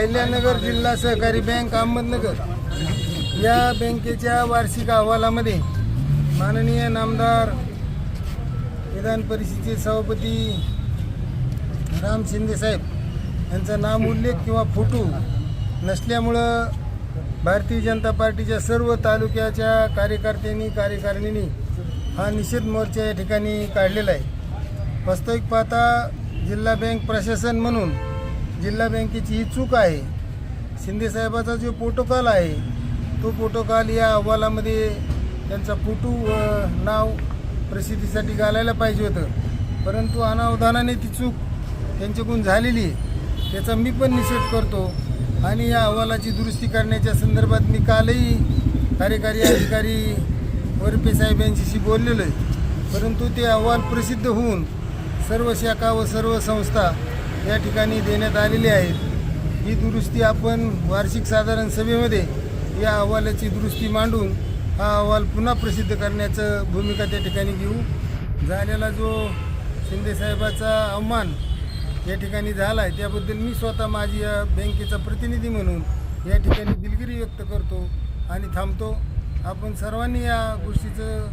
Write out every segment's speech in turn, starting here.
अहिल्यानगर जिल्हा सहकारी बँक अहमदनगर या बँकेच्या वार्षिक अहवालामध्ये माननीय नामदार विधान परिषदेचे सभापती राम शिंदेसाहेब यांचा नाम उल्लेख किंवा फोटो नसल्यामुळं भारतीय जनता पार्टीच्या सर्व तालुक्याच्या कार्यकर्त्यांनी कार्यकारिणींनी हा निषेध मोर्चा या ठिकाणी काढलेला आहे. वास्तविक पाहता जिल्हा बँक प्रशासन म्हणून जिल्हा बँकेची ही चूक आहे. शिंदेसाहेबाचा जो प्रोटोकॉल आहे तो प्रोटोकॉल या अहवालामध्ये त्यांचा फोटो नाव प्रसिद्धीसाठी घालायला पाहिजे होतं. परंतु अनावधानाने ती चूक त्यांच्याकडून झालेली आहे. त्याचा मी पण निषेध करतो आणि या अहवालाची दुरुस्ती करण्याच्या संदर्भात मी कालही कार्यकारी अधिकारी वरपे साहेब यांच्याशी बोललेलो आहे. परंतु ते अहवाल प्रसिद्ध होऊन सर्व शाखा व सर्व संस्था या ठिकाणी देण्यात आलेली आहेत. ही दुरुस्ती आपण वार्षिक साधारण सभेमध्ये या अहवालाची दुरुस्ती मांडून हा अहवाल पुन्हा प्रसिद्ध करण्याचं भूमिका त्या ठिकाणी घेऊ. झालेला जो शिंदेसाहेबाचा अवमान या ठिकाणी झाला आहे त्याबद्दल मी स्वतः माझी या बँकेचा प्रतिनिधी म्हणून या ठिकाणी दिलगिरी व्यक्त करतो आणि थांबतो. आपण सर्वांनी या गोष्टीचं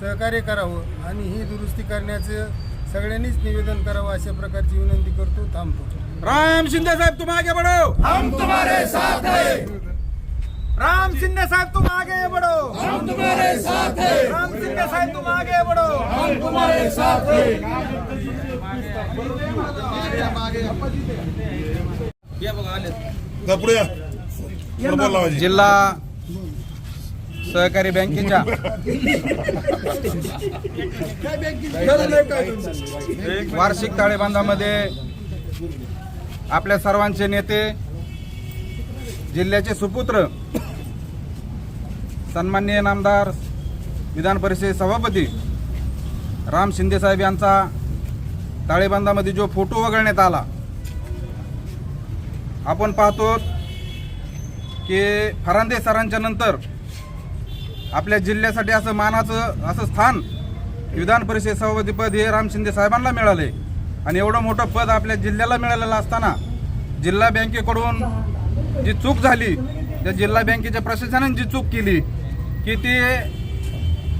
सहकार्य करावं आणि ही दुरुस्ती करण्याचं सगळ्यांनीच निवेदन करावं अशा प्रकारची विनंती करतो थांबतो. राम शिंदे साहब तुम आगे बढ़ो हम तुम्हारे साथ हैं. राम शिंदे साहब तुम आगे बढ़ो हम तुम्हारे साथ हैं. राम शिंदे साहब तुम आगे बढ़ो हम तुम्हारे साथ हैं. जिल्हा सहकारी बँकेच्या. वार्षिक ताळेबंदामध्ये आपल्या सर्वांचे नेते जिल्ह्याचे सुपुत्र सन्माननीय नामदार विधान परिषद सभापती राम शिंदेसाहेब यांचा ताळेबंदामध्ये जो फोटो वगळण्यात आला आपण पाहतो की फरांदे सरांच्या नंतर आपल्या जिल्ह्यासाठी असं मानाचं असं स्थान विधान परिषद सभापती पद हे राम शिंदे साहेबांना मिळाले. आणि एवढं मोठं पद आपल्या जिल्ह्याला मिळालेलं असताना जिल्हा बँकेकडून जी चूक झाली त्या जिल्हा बँकेच्या प्रशासनाने जी चूक केली की ती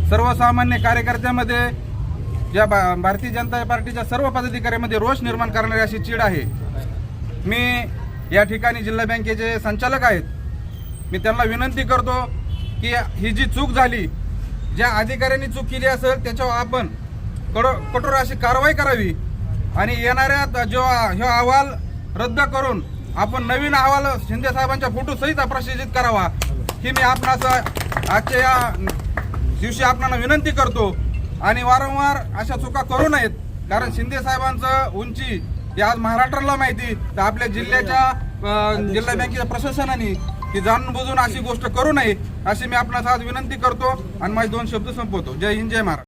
सर्वसामान्य कार्यकर्त्यामध्ये या भा- भारतीय जनता पार्टीच्या सर्व पदाधिकाऱ्यांमध्ये रोष निर्माण करणारी अशी चीड आहे. मी या ठिकाणी जिल्हा बँकेचे संचालक आहेत. मी त्यांना विनंती करतो की ही जी चूक झाली ज्या अधिकाऱ्यांनी चूक केली असेल त्याच्यावर आपण कडो कठोर अशी कारवाई करावी. आणि येणाऱ्या जो हा अहवाल रद्द करून आपण नवीन अहवाल शिंदे साहेबांच्या फोटोसहित प्रशिक्षित करावा. ही मी आपणास आजच्या या दिवशी आपणाला विनंती करतो. आणि वारंवार अशा चुका करू नयेत. कारण शिंदे साहेबांचं उंची ही आज महाराष्ट्राला माहिती. तर आपल्या जिल्ह्याच्या जिल्हा बँकेच्या प्रशासनाने की जाणून बुजून अशी गोष्ट करू नये अशी मी आपणास आज विनंती करतो आणि माझे दोन शब्द संपवतो. जय हिंद जय महाराज